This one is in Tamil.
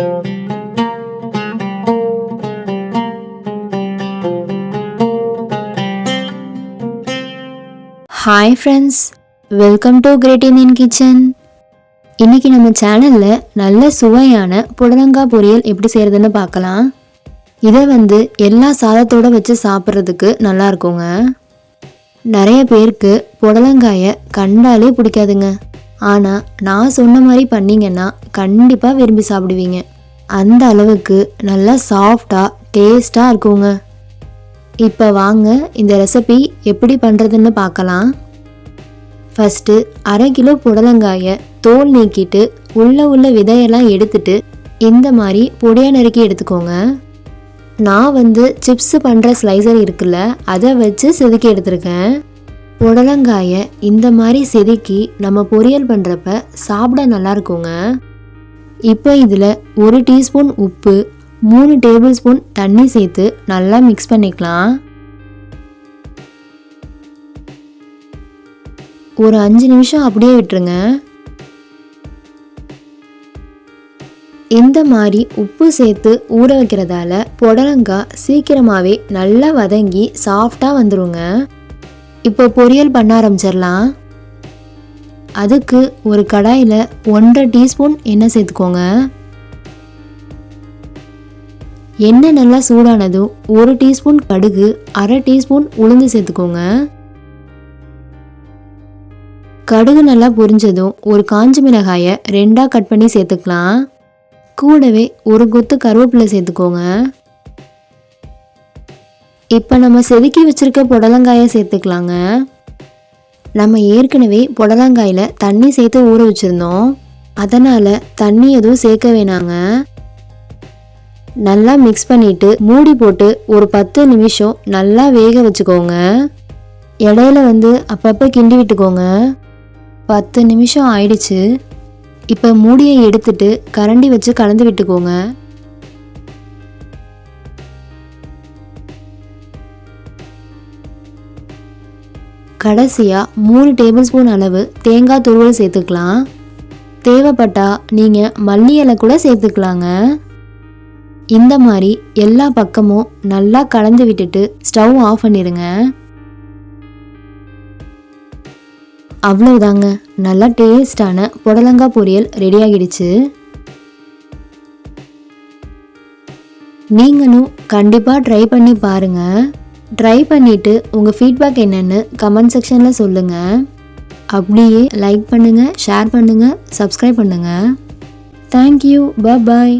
Hi friends welcome to great Indian kitchen இன்னைக்கு நம்ம சேனலில் நல்ல சுவையான புடலங்காய் பொரியல் எப்படி செய்கிறதுன்னு பார்க்கலாம். இதை வந்து எல்லா சாதத்தோட வச்சு சாப்பிட்றதுக்கு நல்லா இருக்குங்க. நிறைய பேருக்கு புடலங்காயை கண்டாலே பிடிக்காதுங்க. ஆனால் நான் சொன்ன மாதிரி பண்ணிங்கன்னா கண்டிப்பாக விரும்பி சாப்பிடுவீங்க. அந்த அளவுக்கு நல்லா சாஃப்டாக டேஸ்ட்டாக இருக்குங்க. இப்போ வாங்க இந்த ரெசிபி எப்படி பண்ணுறதுன்னு பார்க்கலாம். ஃபஸ்ட்டு அரை கிலோ புடலங்காயை தோல் நீக்கிட்டு உள்ளே உள்ள விதையெல்லாம் எடுத்துட்டு இந்த மாதிரி பொடியாக நறுக்கி எடுத்துக்கோங்க. நான் வந்து சிப்ஸ் பண்ணுற ஸ்லைசர் இருக்குல்ல அதை வச்சு செதுக்கி எடுத்திருக்கேன். புடலங்காயை இந்த மாதிரி செதுக்கி நம்ம பொரியல் பண்ணுறப்ப சாப்பிட நல்லா இருக்குங்க. இப்போ இதில் ஒரு டீஸ்பூன் உப்பு மூணு டேபிள் ஸ்பூன் தண்ணி சேர்த்து நல்லா மிக்ஸ் பண்ணிக்கலாம். ஒரு அஞ்சு நிமிஷம் அப்படியே விட்டுருங்க. இந்த மாதிரி உப்பு சேர்த்து ஊற வைக்கிறதால புடலங்காய் சீக்கிரமாகவே நல்லா வதங்கி சாஃப்டாக வந்துருங்க. இப்போ பொரியல் பண்ண ஆரம்பிச்சிடலாம். அதுக்கு ஒரு கடாயில் ஒன்றரை டீஸ்பூன் எண்ணெய் சேர்த்துக்கோங்க. எண்ணெய் நல்லா சூடானதும் ஒரு டீஸ்பூன் கடுகு அரை டீஸ்பூன் உளுந்து சேர்த்துக்கோங்க. கடுகு நல்லா பொரிஞ்சதும் ஒரு காஞ்ச மிளகாயை ரெண்டாக கட் பண்ணி சேர்த்துக்கலாம். கூடவே ஒரு கொத்து கருவேப்பிலை சேர்த்துக்கோங்க. இப்போ நம்ம செதுக்கி வச்சுருக்க புடலங்காயை சேர்த்துக்கலாங்க. நம்ம ஏற்கனவே புடலங்காயில் தண்ணி சேர்த்து ஊற வச்சுருந்தோம். அதனால் தண்ணி எதுவும் சேர்க்க வேணாங்க. நல்லா மிக்ஸ் பண்ணிட்டு மூடி போட்டு ஒரு பத்து நிமிஷம் நல்லா வேக வச்சுக்கோங்க. இடையில வந்து அப்பப்போ கிண்டி விட்டுக்கோங்க. பத்து நிமிஷம் ஆயிடுச்சு. இப்போ மூடியை எடுத்துட்டு கரண்டி வச்சு கலந்து விட்டுக்கோங்க. கடைசியாக மூணு டேபிள் ஸ்பூன் அளவு தேங்காய் துருவல் சேர்த்துக்கலாம். தேவைப்பட்டால் நீங்கள் மல்லி இலை கூட சேர்த்துக்கலாங்க. இந்த மாதிரி எல்லா பக்கமும் நல்லா கலந்து விட்டுட்டு ஸ்டவ் ஆஃப் பண்ணிடுங்க. அவ்வளவுதாங்க. நல்லா டேஸ்டான புடலங்காய் பொரியல் ரெடி ஆகிடுச்சு. நீங்களும் கண்டிப்பாக ட்ரை பண்ணி பாருங்கள் ட்ரை பண்ணிவிட்டு உங்கள் ஃபீட்பேக் என்னன்னு கமெண்ட் செக்ஷனில் சொல்லுங்கள் அப்படியே லைக் பண்ணுங்கள் ஷேர் பண்ணுங்கள் சப்ஸ்கிரைப் பண்ணுங்கள் தேங்க்யூ பாய்